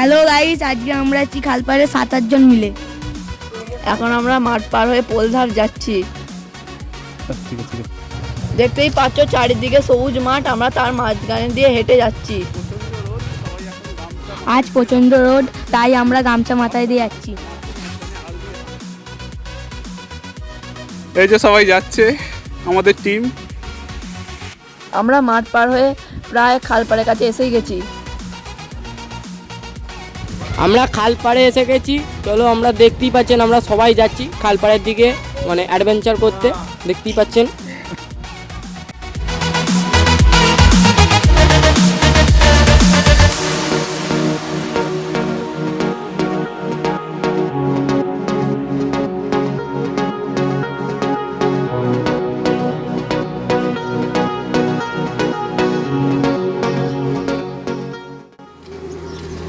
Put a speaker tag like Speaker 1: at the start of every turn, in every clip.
Speaker 1: Hello guys আজকে আমরা আছি খালপাড়ে সাত আটজন মিলে।
Speaker 2: এখন আমরা মাঠ পার হয়ে পোলধার যাচ্ছি। দেখতেই পাচ্ছ চারিদিকে সবুজ মাঠ আমরা তার মাঝখানে দিয়ে হেঁটে যাচ্ছি।
Speaker 1: আজ প্রচণ্ড রোড তাই আমরা গামছা মাথায় দিয়ে যাচ্ছি।
Speaker 3: এই যে সবাই যাচ্ছে আমাদের টিম
Speaker 2: আমরা মাঠ পার হয়ে প্রায় খালপাড়ের কাছে এসেই গেছি।
Speaker 4: আমরা খাল পাড়ে এসে গেছি। চলো আমরা দেখতেই পাচ্ছেন, আমরা সবাই যাচ্ছি খাল পাড়ের দিকে মানে অ্যাডভেঞ্চার করতে। দেখতেই পাচ্ছেন।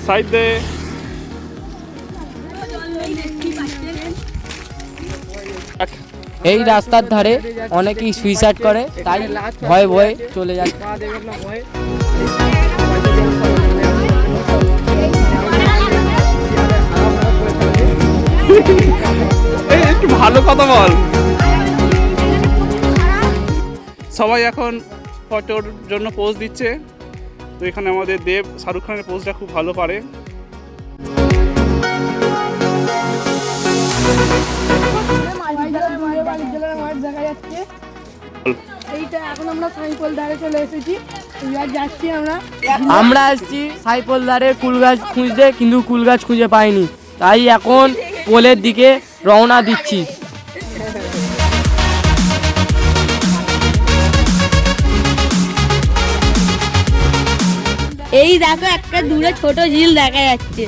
Speaker 3: সাইড দে।
Speaker 4: এই রাস্তার ধারে অনেকেই সুইসাইড করে, তাই ভয়ে ভয়ে চলে
Speaker 3: একটু ভালো কথা বল। সবাই এখন ফটোর জন্য পোজ দিচ্ছে। তো এখানে আমাদের দেব শাহরুখ খানের পোজটা খুব ভালো পারে।
Speaker 1: আমরা ধারে
Speaker 4: আসছি সাইপলদারের কুল গাছ খুঁজতে, কিন্তু কুল গাছ খুঁজে পাইনি। তাই এখন পোলের দিকে রওনা দিচ্ছি।
Speaker 1: এই দেখো একটা দূরে ছোট ঝিল দেখা যাচ্ছে।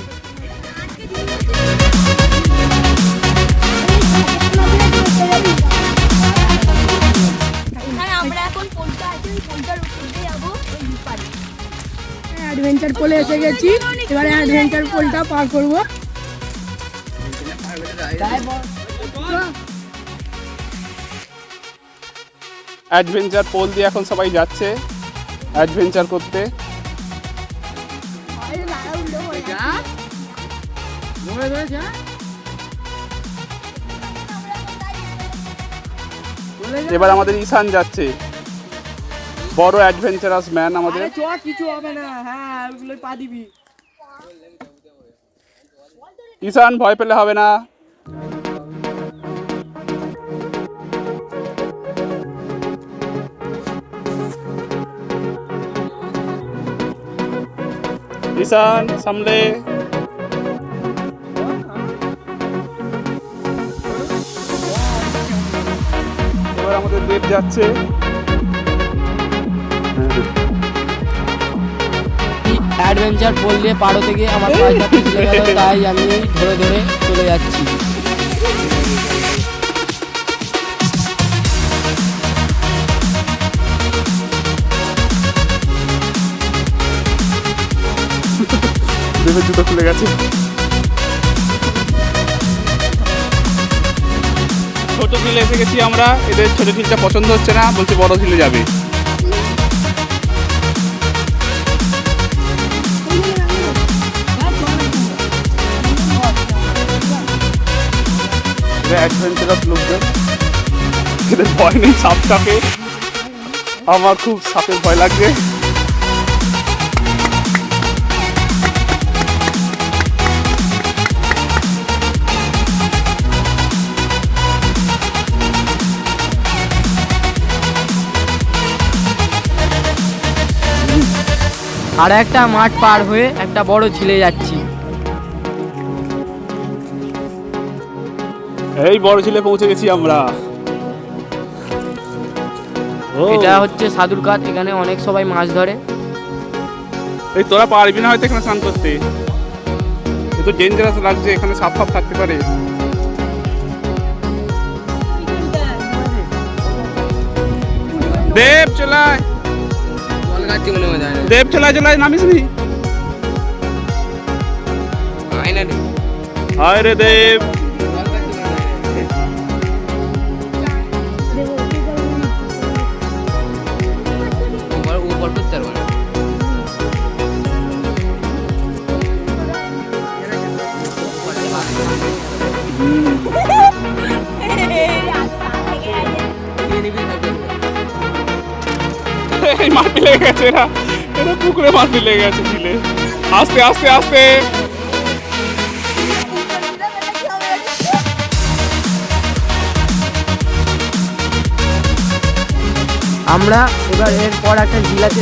Speaker 1: অ্যাডভেঞ্চার পোলে এসে গেছি। এবারে অ্যাডভেঞ্চার পোলটা পার করব।
Speaker 3: অ্যাডভেঞ্চার পোল দিয়ে এখন সবাই যাচ্ছে অ্যাডভেঞ্চার করতে। এবার আমাদের ঈশান যাচ্ছে। বড় অ্যাডভেঞ্চারাস ম্যান আমাদের।
Speaker 4: কিছু হবে না। হ্যাঁ পা দিবি।
Speaker 3: ঈশান ভয় পেলে হবে না। ঈশান সামলে। দেব যাচ্ছে।
Speaker 4: অ্যাডভেঞ্চার দিয়ে পার হতে আমার পায়টা পিছলে গেল তাই আমি ধরে ধরে চলে যাচ্ছি।
Speaker 3: জুতো খুলে গেছে। ছোট ঝিলে এসে গেছি আমরা। এদের ছোট ঝিলটা পছন্দ হচ্ছে না, বলছে বড় ঝিলে যাবে। সাপ আমার খুব সাপের ভয় লাগছে।
Speaker 4: আর একটা মাঠ পার হয়ে একটা বড় ঝিলে যাচ্ছি।
Speaker 3: এই বড় ঝিলে পৌঁছে গেছি আমরা।
Speaker 4: এটা হচ্ছে সাধুর কাঠ এখানে অনেক সবাই মাছ ধরে।
Speaker 3: এই তোরা পারবি না হয়তো এখানে স্নান করতে। এ তো ডেঞ্জারাস লাগছে এখানে সাপ ফাপ থাকতে পারে। দেব চলায় দেব নামিস নি? হায় রে দেব। গেছে না। এটা পুকুরে লেগে গেছে ছিলে। আস্তে আস্তে আস্তে।
Speaker 4: আমরা এবার এরপর একটা ঝিল আছে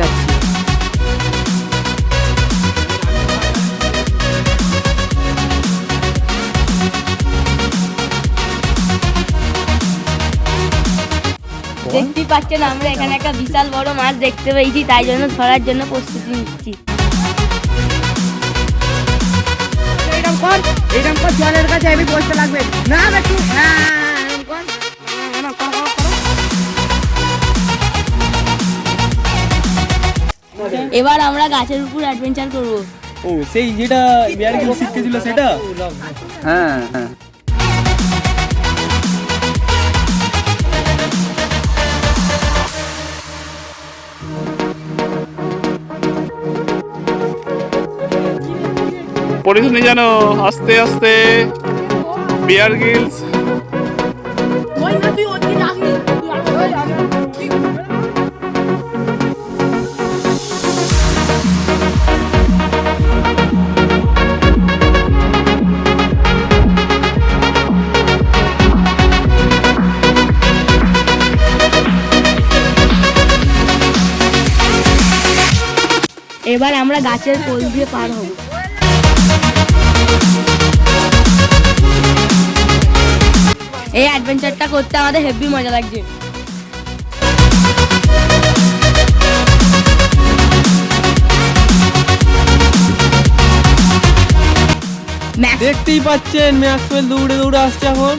Speaker 4: যাচ্ছি।
Speaker 5: পাচ্ছেন আমরা এখানে একটা বিশাল বড় মাছ দেখতে পেয়েছি তাই জন্য ধরার জন্য প্রস্তুতি নিচ্ছি।
Speaker 1: এইরকম কর এইরকম কর জলের কাছে আমি বসতে লাগবে। না একটু হ্যাঁ এরকম কর। হ্যাঁ, না, করো, করো, করো।
Speaker 5: এবার আমরা গাছের উপর অ্যাডভেঞ্চার করব।
Speaker 6: ও সেই যেটা বিয়ার গিল শিখতেছিল সেটা? হ্যাঁ হ্যাঁ।
Speaker 3: পরিধুনি যেন আস্তে আস্তে বিয়ার গিলস।
Speaker 5: এবার আমরা গাছের কোল দিয়ে পার হব। এই অ্যাডভেঞ্চারটা করতে আমাদের হেভি মজা লাগছে।
Speaker 6: দেখতেই পাচ্ছেন ম্যাক্সওয়েল দৌড়ে দৌড়ে আসছে এখন।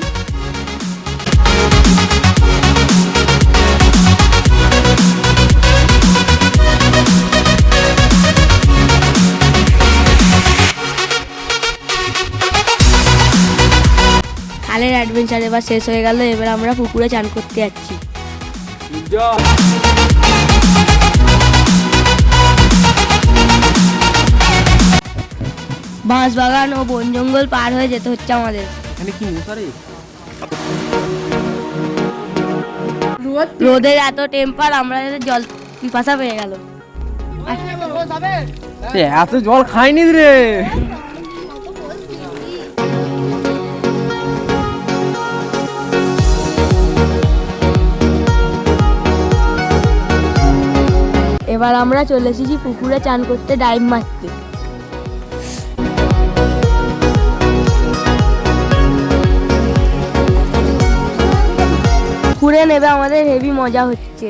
Speaker 5: খালের অ্যাডভেঞ্চার এবার শেষ হয়ে গেল এবার আমরা পুকুরে চান করতে যাচ্ছি। বাঁশ বাগান ও বন জঙ্গল পার হয়ে যেতে হচ্ছে আমাদের।
Speaker 6: কি
Speaker 5: রোদের এত টেম্পার আমরা জল পিপাসা পেয়ে গেল।
Speaker 6: এত জল খাইনি রে।
Speaker 5: এবার আমরা চলে এসেছি পুকুরে চান করতে ডাইভ মারতে। পুকুরে নেবে আমাদের হেভি মজা হচ্ছে।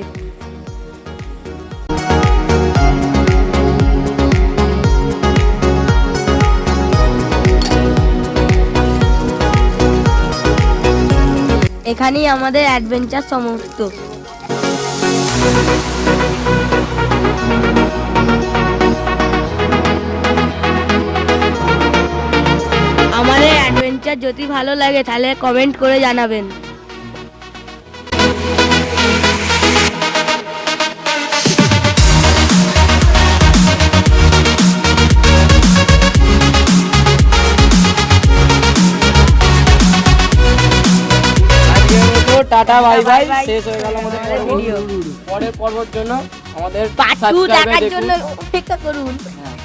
Speaker 5: এখানেই আমাদের অ্যাডভেঞ্চার সমাপ্ত। আমাদের অ্যাডভেঞ্চার যদি ভালো লাগে তাহলে কমেন্ট করে জানাবেন।
Speaker 4: Tata bye bye. শেষ হয়ে গেল আমাদের ভিডিও পরের পর্বর জন্য আমাদের পাঁচু
Speaker 5: দেখার জন্য অপেক্ষা করুন
Speaker 4: হ্যাঁ।